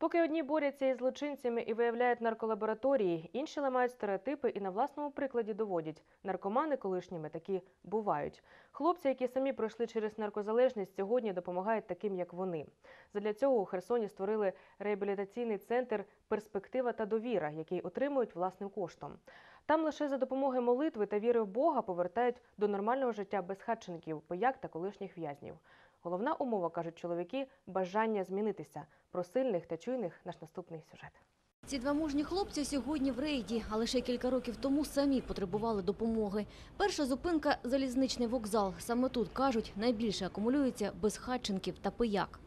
Поки одні борються із злочинцями і виявляють нарколабораторії, інші ламають стереотипи і на власному прикладі доводять наркомани колишніми такі бувають. Хлопці, які самі пройшли через наркозалежність, сьогодні допомагають таким, як вони. Задля цього у Херсоні створили реабілітаційний центр Перспектива та довіра, який отримують власним коштом. Там лише за допомогою молитви та віри в Бога повертають до нормального життя безхатченків, пояк та колишніх в'язнів. Головна умова, кажуть чоловіки, бажання змінитися. Про сильних та чуйних наш наступний сюжет. Ці два мужні хлопці сьогодні в рейді, а лише кілька років тому самі потребували допомоги. Перша зупинка – залізничний вокзал. Саме тут, кажуть, найбільше акумулюється безхатченків та пияк.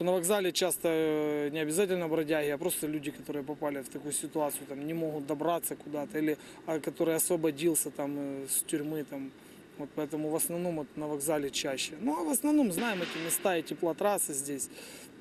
На вокзале часто э, не обязательно бродяги, а просто люди, которые попали в такую ситуацию, там, не могут добраться куда-то, или а, который освободился там, э, с тюрьмы. Там. Вот поэтому в основном вот, на вокзале чаще. Ну а в основном знаем эти места и теплотрассы здесь,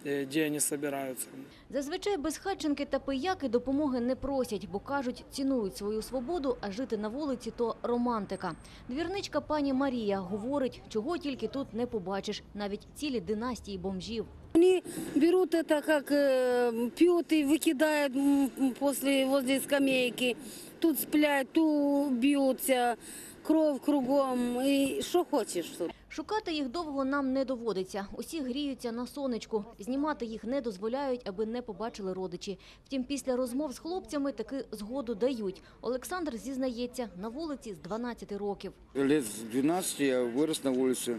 э, где они собираются. Зазвичай безхатченки та пияки допомоги не просять, бо кажуть, цінують свою свободу, а жити на вулиці – то романтика. Двірничка пані Марія говорить, чого тільки тут не побачиш, навіть цілі династії бомжів. Они берут это, как э, пьют и выкидают м, м, после возле скамейки. Тут сплять, тут бьются, кровь кругом. И что хочешь тут. Шукати їх довго нам не доводиться. Усі гріються на сонечку. Знімати їх не дозволяють, аби не побачили родичі. Втім, після розмов з хлопцями таки згоду дають. Олександр зізнається, на вулиці з 12 років. Лет с 12 я вырос на улице,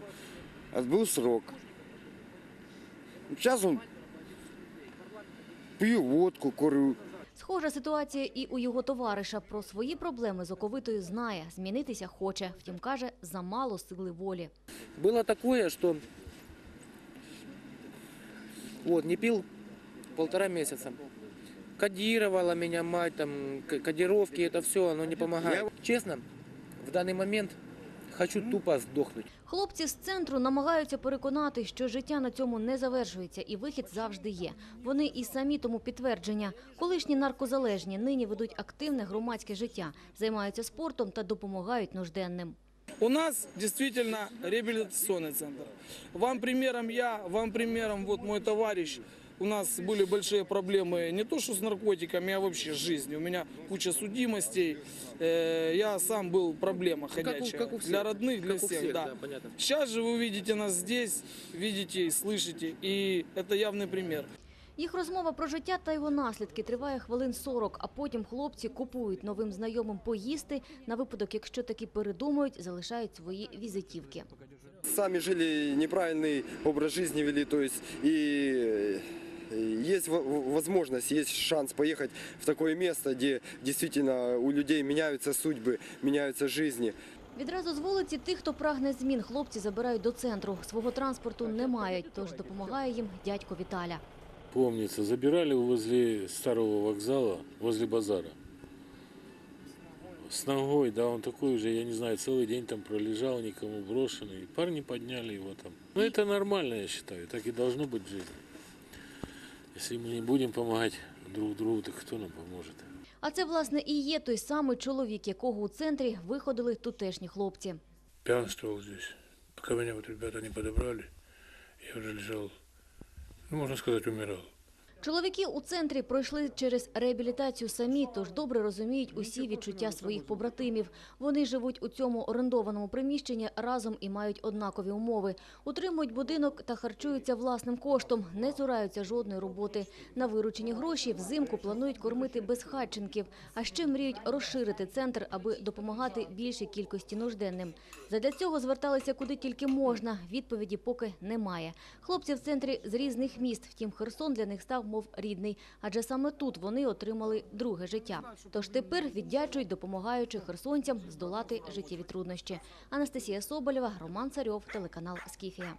отбыл срок. Сейчас он пью водку, курю. Схожа ситуація і у його товариша. Про свої проблеми з оковитою знає, змінитися хоче. Втім, каже, замало сили волі. Было такое, что вот не пил полтора месяца. Кодировала меня мать, там, к- кодировки, это все, оно не помогает. Честно, в данный момент хочу тупо сдохнуть. Хлопці з центру намагаються переконати, що життя на цьому не завершується і вихід завжди є. Вони і самі тому підтвердження. Колишні наркозалежні нині ведуть активне громадське життя, займаються спортом та допомагають нужденним. У нас действительно реабилитационный центр. Вам примером я, вам примером вот мой товарищ. У нас были большие проблемы не то что с наркотиками, а вообще с жизнью. У меня куча судимостей. Э, Я сам был проблема Как у- ходячая. как у всех. Для родных, для Как у всех, всех, да. да, понятно. Сейчас же вы видите нас здесь, видите и слышите. И это явный пример. Їх розмова про життя та його наслідки триває хвилин 40, а потім хлопці купують новим знайомим поїсти. На випадок, якщо таки передумають, залишають свої візитівки. сами жили неправильный образ жизни вели, то есть и э, есть во- возможность, есть шанс поехать в такое место, где действительно у людей меняются судьбы, меняются жизни. Відразу з вулиці тих, хто прагне змін, хлопці забирають до центру. Свого транспорту не мають, тож допомагає їм дядько Віталя. Помнится, забирали возле старого вокзала, возле базара. С ногой, да, он такой уже, я не знаю, целый день там пролежал, никому брошенный. Парни подняли его там. Ну, это нормально, я считаю, так и должно быть в жизни. Если ми не будемо допомагати друг другу, то хто нам допоможе? А це, власне, і є той самий чоловік, якого у центрі виходили тутешні хлопці. П'янствував здесь. Поки мене от ребята не подобрали, я вже лежав, ну, можна сказати, умирал. Чоловіки у центрі пройшли через реабілітацію самі, тож добре розуміють усі відчуття своїх побратимів. Вони живуть у цьому орендованому приміщенні разом і мають однакові умови. Утримують будинок та харчуються власним коштом, не цураються жодної роботи. На виручені гроші взимку планують кормити безхатченків, а ще мріють розширити центр, аби допомагати більшій кількості нужденним. Задля цього зверталися куди тільки можна. Відповіді поки немає. Хлопці в центрі з різних міст, втім Херсон для них став мов рідний, адже саме тут вони отримали друге життя. Тож тепер віддячують, допомагаючи херсонцям здолати життєві труднощі. Анастасія Соболєва, Роман Царьов, телеканал Скіфія.